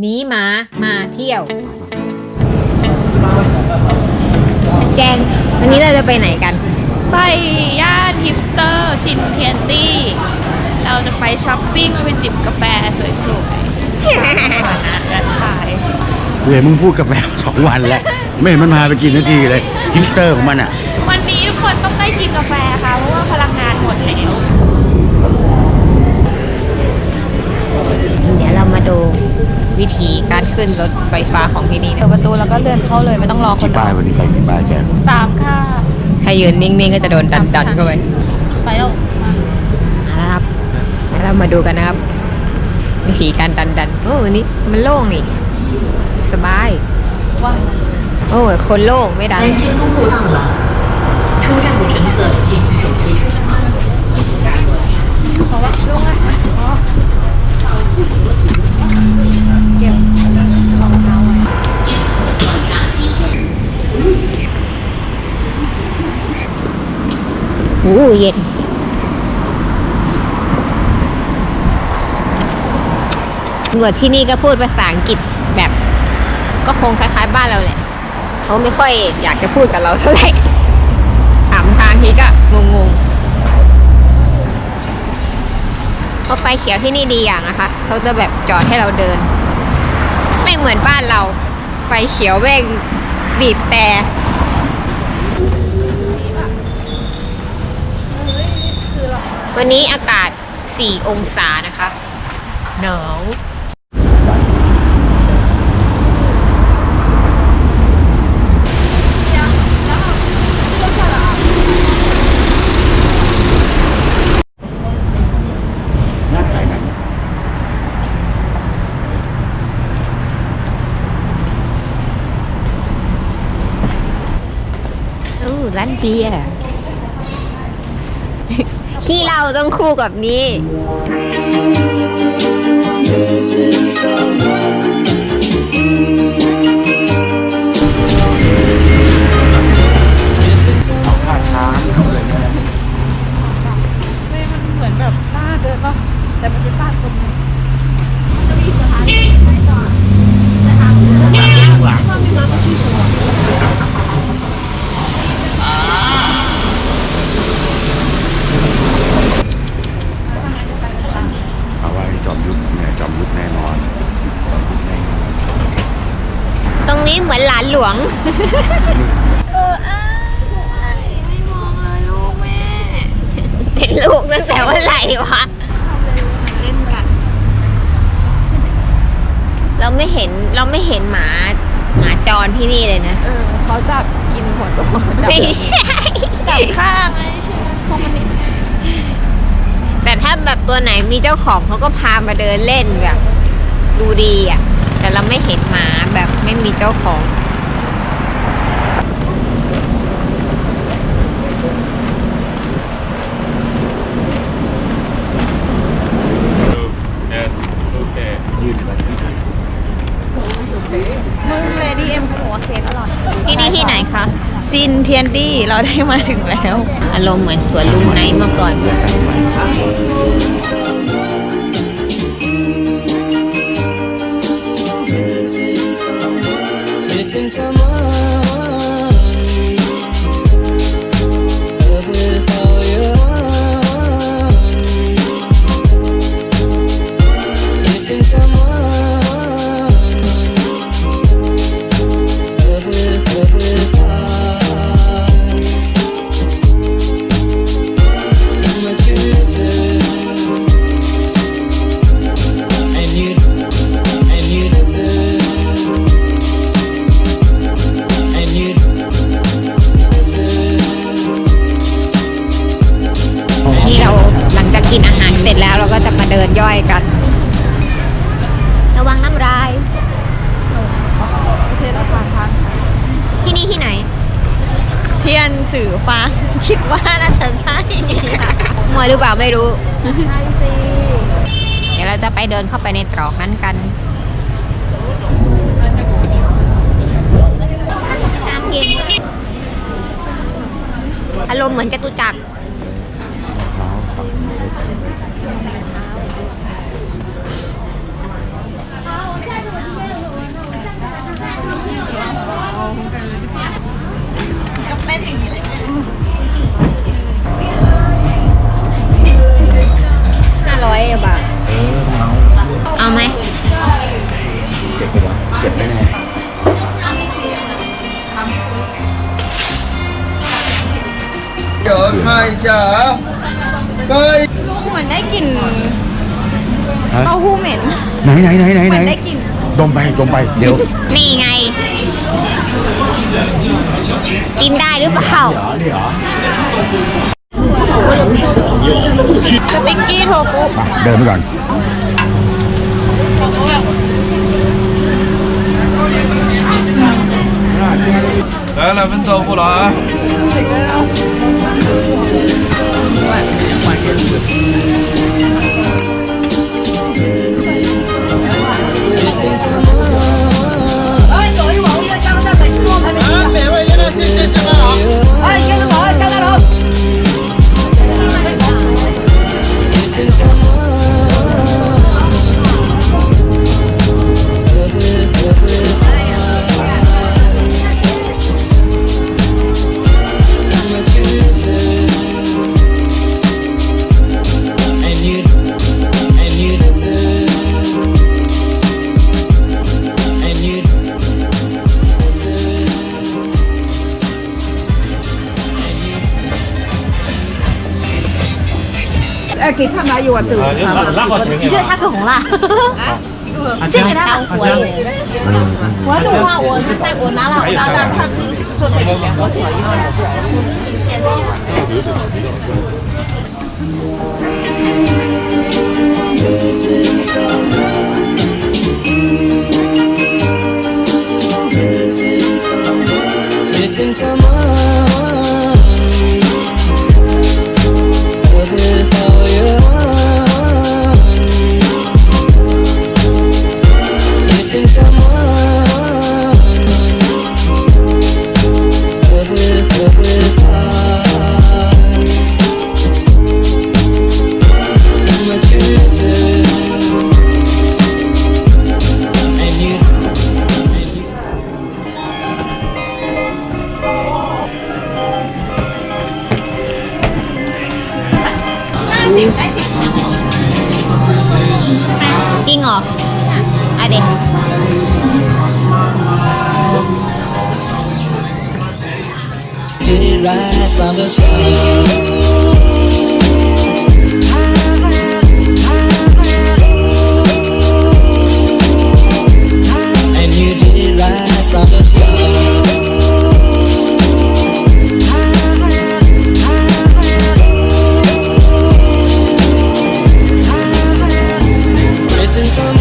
หนีหมามาเที่ยว แจงวันนี้เราจะไปไหนกัน ไปย่านฮิปสเตอร์ซินเทียนตี้ เราจะไปช้อปปิ้งไปจิบกาแฟสวยๆและถ่ายเวยมึงพูดกาแฟสองวันแล้วไม่เห็นมันมาไปกินนาทีเลยฮิปสเตอร์ของมันอะ วันนี้ทุกคนต้องได้กินกาแฟค่ะ เพราะว่าพลังงานหมดแล้ว เดี๋ยวเรามาดู วิธีการขึ้นรถไฟฟ้าของที่นี่เปิดประตูแล้วก็เดินเข้าเลยไม่ต้องรอคนป้ายวันนี้ไปกี่ป้ายแกสามค่ะถ้ายืนนิ่งๆก็จะโดนดันดันๆเข้าไปไปแล้วเอาละครับแล้วเรามาดูกันนะครับ วิธีการดันดันๆโอ้วันนี้มันโล่งนี่ สบาย โอ้ยคนโล่งไม่ดัน โอ้เย็น ตำรวจที่นี่ก็พูดภาษาอังกฤษแบบ ก็คงคล้ายๆบ้านเราแหละ เขาไม่ค่อยอยากจะพูดกับเราเท่าไหร่ ถามทางทีก็งงๆเพราะไฟเขียวที่นี่ดีอย่างนะคะ เขาจะแบบจอดให้เราเดิน ไม่เหมือนบ้านเรา ไฟเขียวแม่งบีบแต่ วันนี้อากาศ 4 องศานะคะ หนาวน่าขายหนังอู้ร้านเบียร์ ที่เราต้องคู่กับนี้ท่ เอออ้ายไม่มองเลยลูกแม่เป็นลูกตั้งแต่เมื่อไหร่วะ เล่นกันเราไม่เห็นเราไม่เห็นหมาหมาจรที่นี่เลยนะ เออเขาจับกินหัวโตจับไม่ใช่ จับข้างไงพวกมันนี่แต่ถ้าแบบตัวไหนมีเจ้าของเขาก็พามาเดินเล่นแบบ ดูดีอะ แต่เราไม่เห็นหมาแบบไม่มีเจ้าของ Yes. Okay. ยืนไปที่ไหน มึงเลดี้เอ็มหัวเคสอร่อย ที่นี่ที่ไหนคะ ซิน เทียนดี้เราได้มาถึงแล้ว อารมณ์เหมือนสวนลุงไนท์เมื่อก่อน Missing someone นย่อยกัน ระวังน้ำลายโอเคเราผ่านทางที่นี่ที่ไหน เทียนสื่อฟังคิดว่าน่าจะใช่มัวหรือเปล่าไม่รู้ ใช่สิเดี๋ยวเราจะไปเดินเข้าไปในตรอกนั้นกันน้ำเย็นอารมณ์เหมือนจตุจักร เดี๋ยว看一下啊ไป เหมือนได้กลิ่น ฮะ เต้าหู้เหม็น ไหนไหนไหนไหน เห ไห มื น อนได้กลิ่น ดมไปดมไปเดี๋ยว นี่ไง กินได้หรือเปล่า นี่เหรอ สติ๊กกี้โทฟุ มาเดินไปก่อน 来两份豆腐了啊！ This is 你觉得它可红了？这个它火有。我的话，我在我拿了，我拿到他只坐这里面，我手一下。 Missing someone จริงเหรออะเด็ก Did it right from the start. since I'm